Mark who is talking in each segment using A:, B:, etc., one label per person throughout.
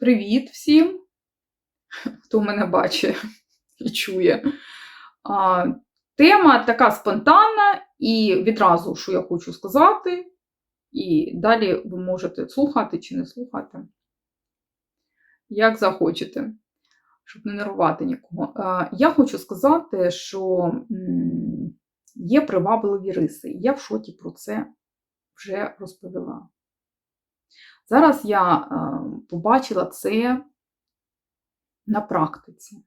A: Привіт всім, хто мене бачить і чує. А, Тема така спонтанна, і відразу, що я хочу сказати, і далі ви можете слухати чи не слухати, як захочете, щоб не нервувати нікого. А, Я хочу сказати, що є привабливі риси. Я в шоті про це вже розповіла. Зараз я е, побачила це на практиці.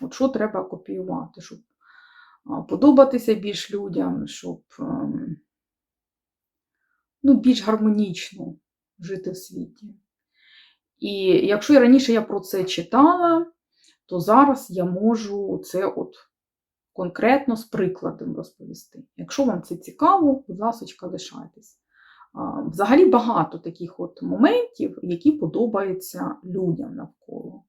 A: От що треба копіювати, щоб е, подобатися більш людям, щоб ем, ну, більш гармонічно жити в світі. І якщо раніше я про це читала, то зараз я можу це от конкретно з прикладом розповісти. Якщо вам це цікаво, будь ласка, лишайтесь. Взагалі багато таких от моментів, які подобаються людям навколо.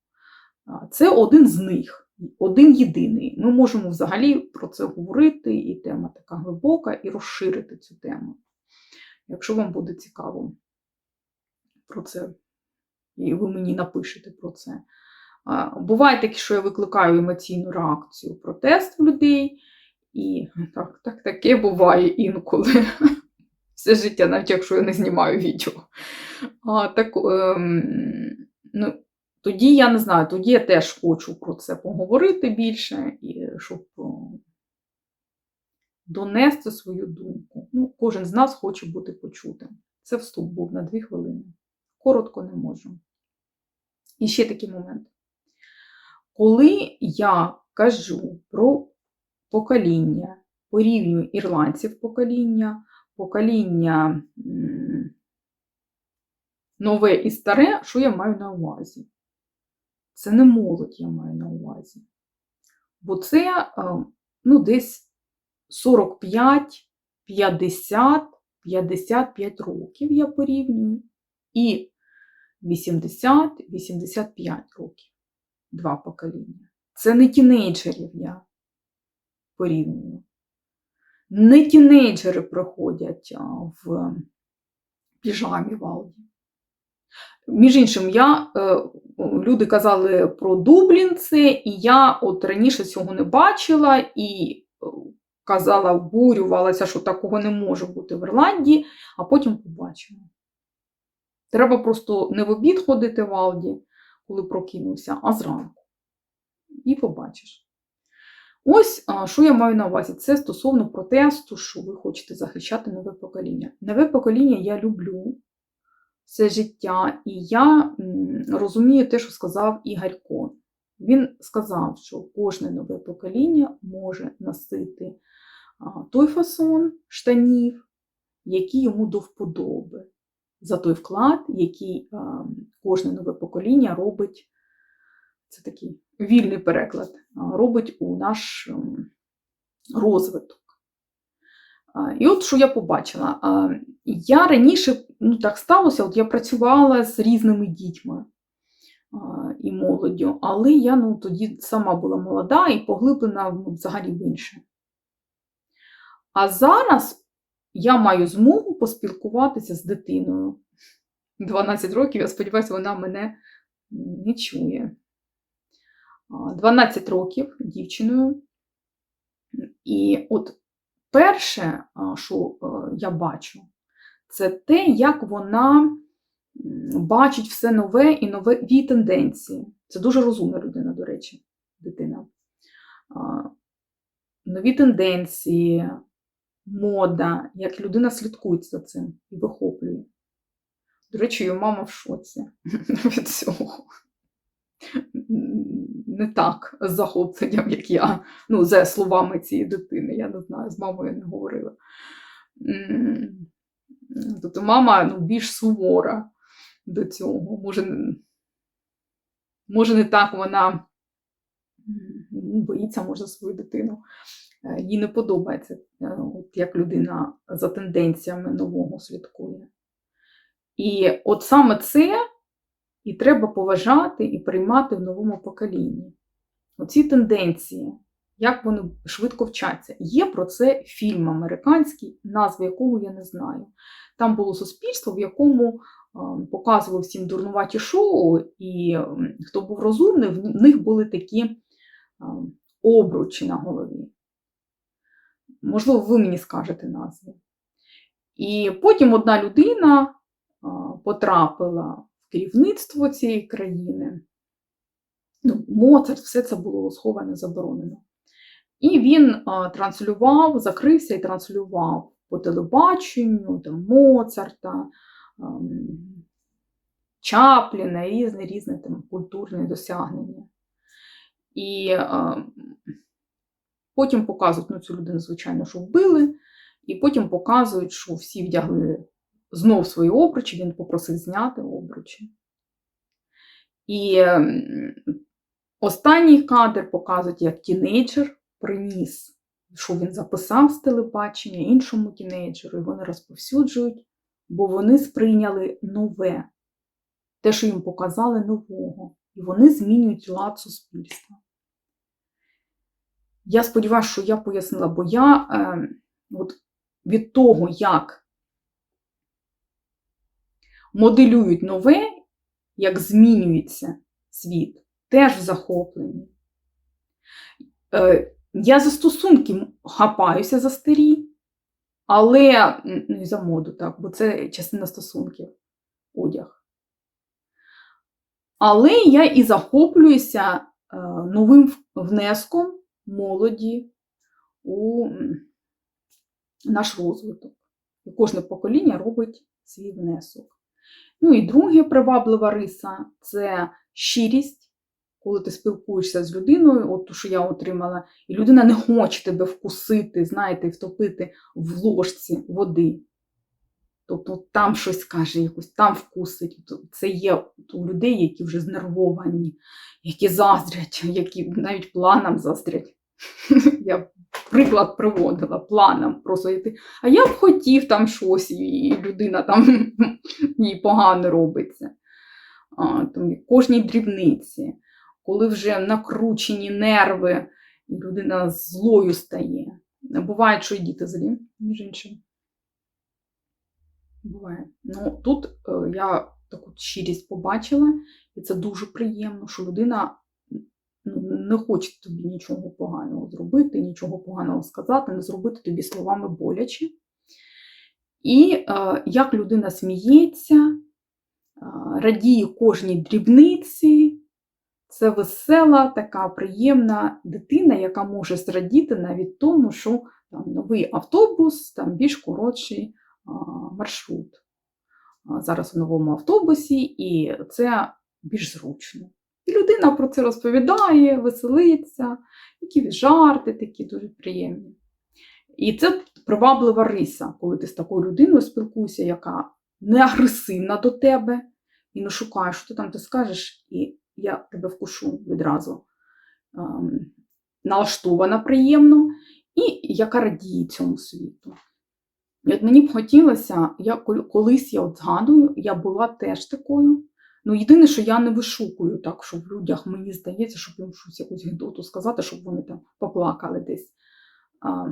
A: Це один з них, один єдиний. Ми можемо взагалі про це говорити, і тема така глибока, і розширити цю тему. Якщо вам буде цікаво про це, і ви мені напишете про це. Буває таке, що я викликаю емоційну реакцію, протест в людей, і так, так, таке буває інколи все життя, навіть якщо я не знімаю відео. А, так, ем, ну, Тоді я не знаю, тоді я теж хочу про це поговорити більше, і щоб донести свою думку. Ну, Кожен з нас хоче бути почутим. Це вступ був на дві хвилини. Коротко не можу. І ще такий момент. Коли я кажу про покоління, порівнюю ірландців покоління, покоління нове і старе, що я маю на увазі? Це не молодь я маю на увазі. Бо це ну, десь 45, 50, 55 років я порівнюю, і 80-85 років два покоління. Це не тінейджерів я порівнюю. Не тінейджери приходять в піжамі Валді. Між іншим, я, е, люди казали про Дублін це, і я от раніше цього не бачила і е, казала, обурювалася, що такого не може бути в Ірландії, а потім побачила. Треба просто не в обід ходити в Алді, коли прокинувся, а зранку. І побачиш. Ось що я маю на увазі. Це стосовно протесту, що ви хочете захищати нове покоління. Нове покоління я люблю це життя, і я розумію те, що сказав Ігор Кон. Він сказав, що кожне нове покоління може носити той фасон штанів, який йому до вподоби, за той вклад, який кожне нове покоління робить. Це такий вільний переклад, робить у наш ем, розвиток. І от що я побачила. Я раніше, ну так сталося, от я працювала з різними дітьми і молоддю, але я ну, тоді сама була молода і поглиблена ну, взагалі в інше. А зараз я маю змогу поспілкуватися з дитиною. 12 років, я сподіваюся, вона мене не чує. 12 років дівчиною. І от перше, що е, я бачу, це те, як вона бачить все нове і нові тенденції. Це дуже розумна людина, до речі, дитина. Нові тенденції, мода, як людина слідкує за цим і вихоплює. До речі, її мама в шоці від цього не так з захопленням, як я, ну, за словами цієї дитини, я не знаю, з мамою не говорила. Тобто мама ну, більш сувора до цього. Може, може не так вона боїться, може, свою дитину. Е, їй не подобається, е, от як людина за тенденціями нового слідкує. І от саме це і треба поважати і приймати в новому поколінні. Оці тенденції, як вони швидко вчаться. Є про це фільм американський, назви якого я не знаю. Там було суспільство, в якому показував всім дурнуваті шоу, і хто був розумний, в них були такі е, обручі на голові. Можливо, ви мені скажете назву. І потім одна людина е, потрапила керівництво цієї країни. Ну, Моцарт, все це було сховане, заборонено. І він а, транслював, закрився і транслював по телебаченню там, Моцарта, ам, Чапліна, різні різні там, культурні досягнення. І а, потім показують ну, цю людину, звичайно, що вбили, і потім показують, що всі вдягли знов свої обручі, він попросив зняти обручі. І ем, останній кадр показують, як тінейджер приніс, що він записав з телебачення іншому тінейджеру, і вони розповсюджують, бо вони сприйняли нове, те, що їм показали нового, і вони змінюють лад суспільства. Я сподіваюся, що я пояснила, бо я е, от від того, як моделюють нове, як змінюється світ, теж в захопленні. Е, я за стосунки хапаюся за старі, але ну, і за моду, так, бо це частина стосунків, одяг. Але я і захоплююся е, новим внеском молоді у наш розвиток. І кожне покоління робить свій внесок. Ну і друга приваблива риса це щирість, коли ти спілкуєшся з людиною, от ту, що я отримала, і людина не хоче тебе вкусити, знаєте, втопити в ложці води. Тобто там щось каже, якось там вкусить. Це є у людей, які вже знервовані, які заздрять, які навіть планам заздрять. Я приклад приводила планам. Просто йти. а я б хотів там щось, і людина там їй погано робиться. А, там, Кожній дрібниці, коли вже накручені нерви, і людина злою стає. Буває, що і діти злі, між іншим. Буває. Ну, Тут е, я таку щирість побачила, і це дуже приємно, що людина не хоче тобі нічого поганого зробити, нічого поганого сказати, не зробити тобі словами боляче. І е, як людина сміється, е, радіє кожній дрібниці, це весела, така приємна дитина, яка може зрадіти навіть тому, що там новий автобус, там більш коротший а, маршрут. Зараз в новому автобусі, і це більш зручно. І людина про це розповідає, веселиться, які жарти такі дуже приємні. І це приваблива риса, коли ти з такою людиною спілкуєшся, яка не агресивна до тебе, і не шукаєш, що ти там ти скажеш, і я тебе вкушу відразу. Ем, налаштована приємно, і яка радіє цьому світу. І от мені б хотілося, я колись я от згадую, я була теж такою. Ну, єдине, що я не вишукую так, щоб в людях мені здається, щоб їм щось якусь гідоту сказати, щоб вони там поплакали десь. А,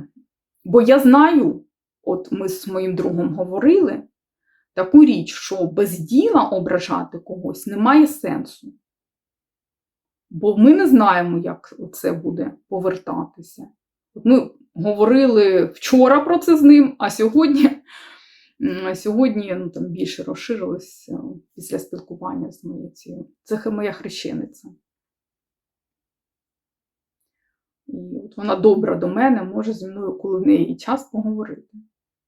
A: Бо я знаю, от ми з моїм другом говорили таку річ, що без діла ображати когось немає сенсу. Бо ми не знаємо, як це буде повертатися. От Ми говорили вчора про це з ним, а сьогодні сьогодні ну, там більше розширилось після спілкування з моєю цією. Це моя хрещениця. І от вона добра до мене, може зі мною, коли в неї час поговорити.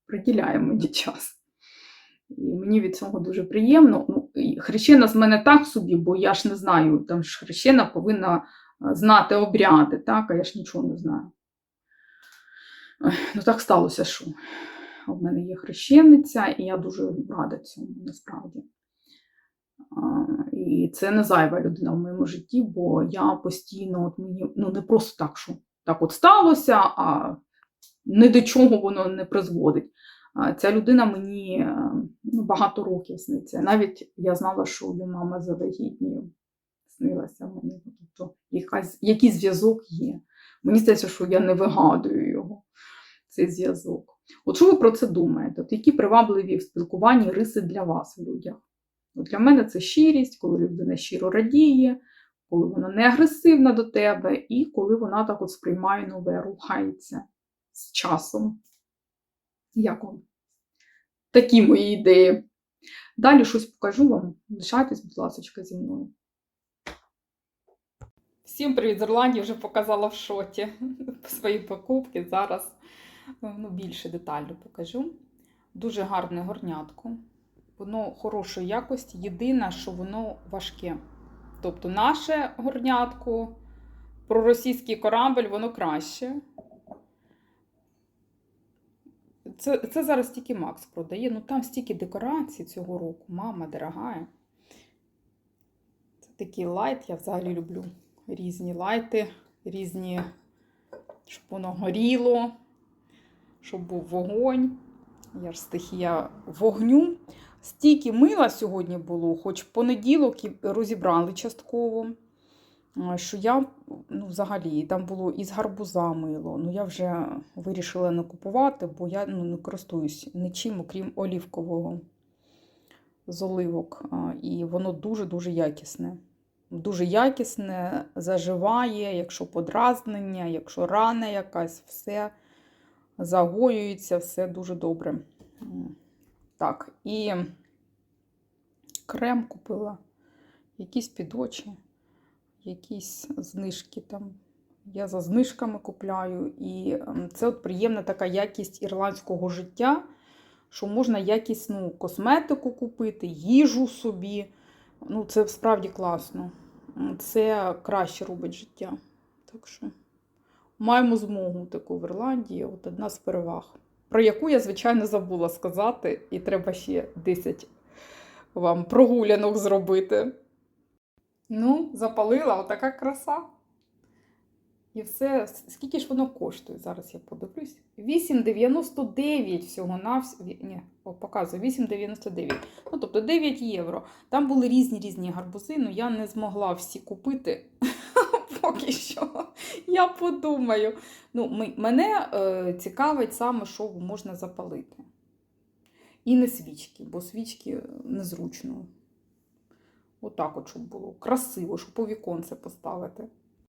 A: Приділяє мені час. І мені від цього дуже приємно. Ну, Хрещена з мене так собі, бо я ж не знаю, там ж хрещена повинна знати обряди, так, а я ж нічого не знаю. Ну, так сталося, що в мене є хрещениця, і я дуже рада цьому насправді. І це не зайва людина в моєму житті, бо я постійно от мені ну не просто так, що так от сталося, а ні до чого воно не призводить. Ця людина мені ну, багато років сниться. Навіть я знала, що її мама завагітнює. Снилася мені. Тобто якась, якийсь зв'язок є. Мені здається, що я не вигадую його, цей зв'язок. От що ви про це думаєте? От Які привабливі в спілкуванні риси для вас в людях? Ну, Для мене це щирість, коли людина щиро радіє, коли вона не агресивна до тебе, і коли вона так от сприймає нове, рухається з часом. Як вам? Такі мої ідеї. Далі щось покажу вам. Лишайтесь, будь ласка, зі мною. Всім привіт з Ірландії, вже показала в шоті свої покупки. Зараз ну, більше детально покажу. Дуже гарне горнятко. Воно хорошої якості. Єдине, що воно важке. Тобто, наше горнятко, проросійський корабль, воно краще. Це, це зараз тільки Макс продає. Ну там стільки декорацій цього року. Мама дорогая. Це такий лайт, я взагалі люблю різні лайти, різні, щоб воно горіло, щоб був вогонь. Я ж стихія вогню. Стільки мила сьогодні було, хоч понеділок розібрали частково. Що я ну, взагалі там було із гарбуза мило. Ну я вже вирішила не купувати, бо я ну, не користуюсь нічим, окрім олівкового з оливок. І воно дуже-дуже якісне. Дуже якісне, заживає, якщо подразнення, якщо рана якась, все загоюється, все дуже добре. Так, і крем купила, якісь під очі, якісь знижки там. Я за знижками купляю. І ем, це от приємна така якість ірландського життя, що можна якісну косметику купити, їжу собі. Ну, це справді класно. Це краще робить життя. Так що маємо змогу таку в Ірландії. От одна з переваг, про яку я, звичайно, забула сказати, і треба ще 10 вам прогулянок зробити. Ну, запалила отака краса. І все, скільки ж воно коштує? Зараз я подивлюсь. 8,99 всього на вс- Ні, показую, 8,99. Ну, тобто 9 євро. Там були різні різні гарбузи, але я не змогла всі купити поки що. Я подумаю. Ну, мене е, цікавить саме, що можна запалити. І не свічки, бо свічки незручно. Отак, от, щоб було красиво, щоб по віконце поставити.